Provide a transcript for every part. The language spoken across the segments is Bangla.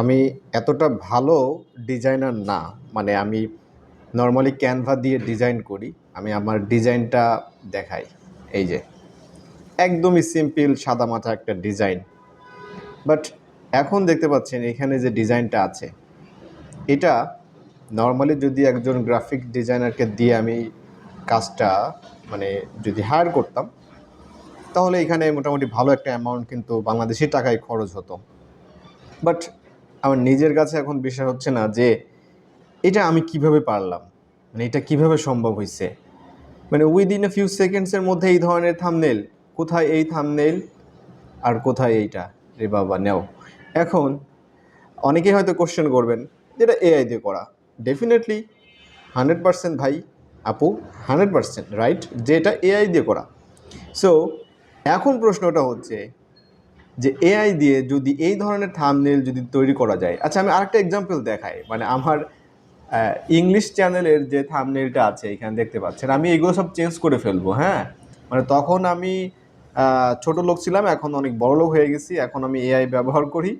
আমি এতটা ভালো ডিজাইনার না। মানে আমি নর্মালি ক্যানভা দিয়ে ডিজাইন করি। আমি আমার ডিজাইনটা দেখাই। এই যে, একদমই সিম্পল সাদা মাথা একটা ডিজাইন। বাট এখন দেখতে পাচ্ছেন এখানে যে ডিজাইনটা আছে, এটা নর্মালি যদি একজন গ্রাফিক ডিজাইনারকে দিয়ে আমি কাজটা মানে যদি হায়ার করতাম, তাহলে এখানে মোটামুটি ভালো একটা অ্যামাউন্ট কিন্তু বাংলাদেশি টাকায় খরচ হতো। বাট আমার নিজের কাছে এখন বিশ্বাস হচ্ছে না যে এটা আমি কীভাবে পারলাম? মানে এটা কীভাবে সম্ভব হয়েছে মানে উইদিন এ ফিউ সেকেন্ডসের মধ্যে এই ধরনের থামনেল কোথায় এই থামনেল আর কোথায় এইটা? রে বাবা, নেও। এখন অনেকেই হয়তো কোশ্চেন করবেন, যেটা এআই দিয়ে করা। ডেফিনেটলি হান্ড্রেড পার্সেন্ট ভাই, আপু হান্ড্রেড পার্সেন্ট রাইট যে এটা এআই দিয়ে করা। সো এখন প্রশ্নটা হচ্ছে যে এআই দিয়ে যদি এই ধরনের থামনেল যদি তৈরি করা যায়। আচ্ছা আমি আরেকটা এক্সাম্পল দেখাই। মানে আমার ইংলিশ চ্যানেলের যে থামনেলটা আছে, এখানে দেখতে পাচ্ছেন, আমি এগুলো সব চেঞ্জ করে ফেলব হ্যাঁ? মানে তখন আমি ছোট লোক ছিলাম, এখন অনেক বড় লোক হয়ে গেছি, এখন আমি এআই ব্যবহার করি।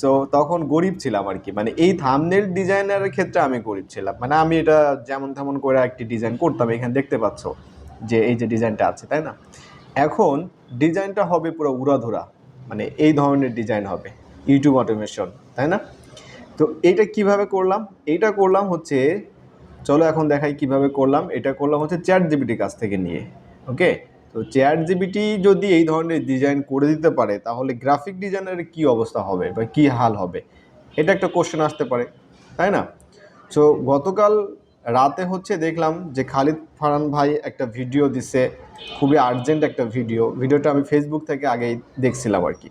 সো তখন গরিব ছিলাম আর কি। মানে এই থামনেল ডিজাইনারের ক্ষেত্রে আমি গরিব ছিলাম। মানে আমি এটা যেমন তেমন করে একটি ডিজাইন করতাম, এখানে দেখতে পাচ্ছ যে এই যে ডিজাইনটা আছে, তাই না? এখন ডিজাইনটা হবে পুরো উড়াধুরা। মানে এই ধরনের ডিজাইন হবে ইউটিউব অটোমেশন তাই না? তো এইটা কীভাবে করলাম? এইটা করলাম হচ্ছে, চলো এখন দেখাই কীভাবে করলাম। এটা করলাম হচ্ছে চ্যাট জিবিটি কাছ থেকে নিয়ে, ওকে? তো চ্যাট জিবিটি যদি এই ধরনের ডিজাইন করে দিতে পারে, তাহলে গ্রাফিক ডিজাইনের কি অবস্থা হবে বা কি হাল হবে? এটা একটা কোশ্চেন আসতে পারে, তাই না? সো গতকাল রাতে হচ্ছে দেখলাম যে খালিদ ফারান ভাই একটা ভিডিও দিছে, খুবই আর্জেন্ট একটা ভিডিও। ভিডিওটা আমি ফেসবুক থেকে আগেই দেখছিলাম আর কি।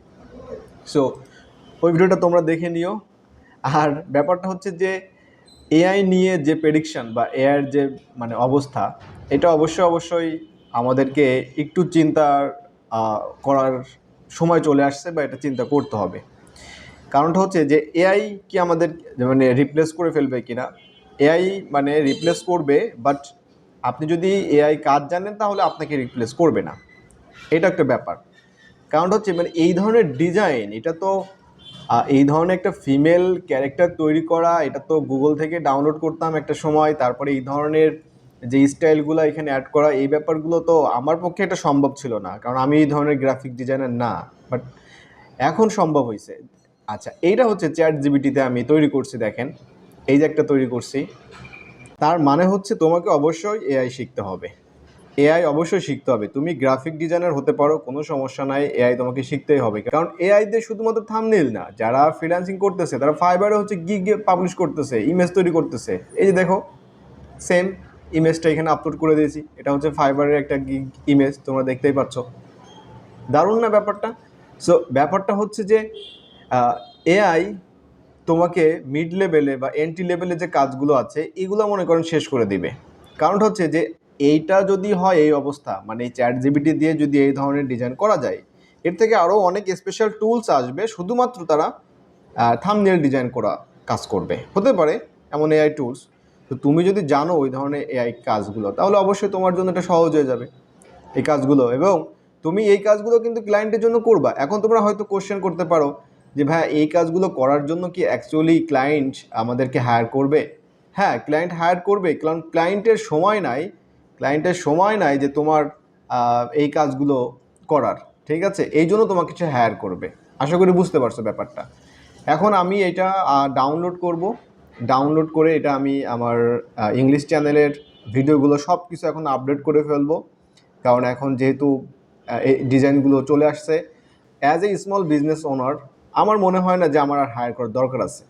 সো ওই ভিডিওটা তোমরা দেখে নিও। আর ব্যাপারটা হচ্ছে যে এআই নিয়ে যে প্রেডিকশন বা এআইয়ের যে মানে অবস্থা, এটা অবশ্যই অবশ্যই আমাদেরকে একটু চিন্তা করার সময় চলে আসছে বা এটা চিন্তা করতে হবে। কারণটা হচ্ছে যে এআই কি আমাদের মানে রিপ্লেস করে ফেলবে কিনা? এআই মানে রিপ্লেস করবে বাট আপনি যদি এআই কাজ জানেন, তাহলে আপনাকে রিপ্লেস করবে না। এটা একটা ব্যাপার। কারণ হচ্ছে মানে এই ধরনের ডিজাইন এটা তো এই ধরনের একটা ফিমেল ক্যারেক্টার তৈরি করা, এটা তো গুগল থেকে ডাউনলোড করতাম একটা সময়, তারপরে এই ধরনের যে স্টাইলগুলো এখানে অ্যাড করা, এই ব্যাপারগুলো তো আমার পক্ষে এটা সম্ভব ছিল না। কারণ আমি এই ধরনের গ্রাফিক ডিজাইনার না বাট এখন সম্ভব হয়েছে আচ্ছা এইটা হচ্ছে চ্যাট জিবিটিতে আমি তৈরি করছি, দেখেন। এই যে একটা তৈরি করছি, তার মানে হচ্ছে তোমাকে অবশ্যই এআই শিখতে হবে। এআই অবশ্যই শিখতে হবে। তুমি গ্রাফিক ডিজাইনার হতে পারো, কোনো সমস্যা নাই এআই তোমাকে শিখতেই হবে। কারণ এআই দিয়ে শুধুমাত্র থামনেল না, যারা ফ্রিল্যান্সিং করতেছে, তারা ফাইবারে হচ্ছে গিগ পাবলিশ করতেছে ইমেজ তৈরি করতেছে। এই যে দেখো সেম ইমেজটা এখানে আপলোড করে দিয়েছি। এটা হচ্ছে ফাইবারের একটা গিগ ইমেজ তোমরা দেখতেই পাচ্ছ। দারুণ না ব্যাপারটা? সো ব্যাপারটা হচ্ছে যে এআই তোমাকে মিড লেভেলে বা এন্ট্রি লেভেলে যে কাজগুলো আছে, এগুলো মনে করেন শেষ করে দিবে। কারণটা হচ্ছে যে, এইটা যদি হয় এই অবস্থা মানে এই চ্যাট জিবিটি দিয়ে যদি এই ধরনের ডিজাইন করা যায়, এর থেকে আরও অনেক স্পেশাল টুলস আসবে, শুধুমাত্র তারা থামনেল ডিজাইন করা কাজ করবে। হতে পারে এমন এআই টুলস তো তুমি যদি জানো ওই ধরনের এআই কাজগুলো, তাহলে অবশ্যই তোমার জন্য এটা সহজ হয়ে যাবে এই কাজগুলো। এবং তুমি এই কাজগুলো কিন্তু ক্লায়েন্টের জন্য করবা। এখন তোমরা হয়তো কোশ্চেন করতে পারো যে ভাই, এই কাজগুলো করার জন্য কি অ্যাকচুয়ালি ক্লায়েন্ট আমাদেরকে হায়ার করবে? হ্যাঁ ক্লায়েন্ট হায়ার করবে। কারণ ক্লায়েন্টের সময় নাই ক্লায়েন্টের সময় নাই যে তোমার এই কাজগুলো করার। ঠিক আছে? এই জন্য তোমাকে সে হায়ার করবে। আশা করি বুঝতে পারছ ব্যাপারটা। এখন আমি এটা ডাউনলোড করব। ডাউনলোড করে এটা আমি আমার ইংলিশ চ্যানেলের ভিডিওগুলো সব কিছু এখন আপডেট করে ফেলব। কারণ এখন যেহেতু এই ডিজাইনগুলো চলে আসছে। As a small business owner আমার মনে হয় না যে আমার আর হায়ার করার দরকার আছে।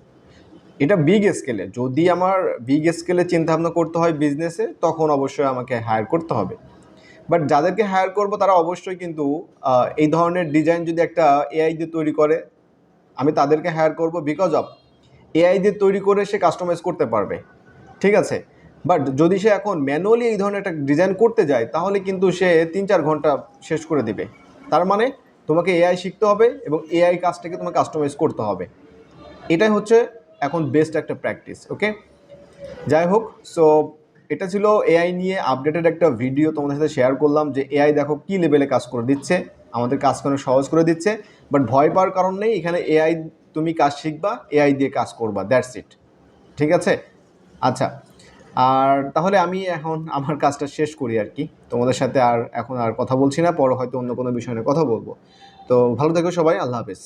এটা বিগ স্কেলে যদি আমার বিগ স্কেলে চিন্তাভাবনা করতে হয় বিজনেসে তখন অবশ্যই আমাকে হায়ার করতে হবে। বাট যাদেরকে হায়ার করব, তারা অবশ্যই কিন্তু এই ধরনের ডিজাইন যদি একটা এআই দিয়ে তৈরি করে, আমি তাদেরকে হায়ার করব বিকজ অফ এআই দিয়ে তৈরি করে সে কাস্টমাইজ করতে পারবে। ঠিক আছে? বাট যদি সে এখন ম্যানুয়ালি এই ধরনের একটা ডিজাইন করতে যায়, তাহলে কিন্তু সে তিন চার ঘণ্টা শেষ করে দিবে। তার মানে তোমাকে এআই শিখতে হবে এবং এআই কাজটাকে তোমাকে কাস্টমাইজ করতে হবে। এটাই হচ্ছে এখন বেস্ট একটা প্র্যাকটিস ওকে যাই হোক সো এটা ছিল এআই নিয়ে আপডেটেড একটা ভিডিও তোমাদের সাথে শেয়ার করলাম যে এআই দেখো কী লেভেলে কাজ করে দিচ্ছে, আমাদের কাজ করে সহজ করে দিচ্ছে বাট ভয় পাওয়ার কারণ নেই, এখানে এআই তুমি কাজ শিখবা এআই দিয়ে কাজ করবা দ্যাটস ইট ঠিক আছে? আচ্ছা আর তাহলে আমি এখন আমার কাজটা শেষ করি আর কি। তোমাদের সাথে আর এখন আর কথা বলছি না, পরে হয়তো অন্য কোনো বিষয় নিয়ে কথা বলব। তো ভালো থেকো সবাই, আল্লাহ হাফেজ।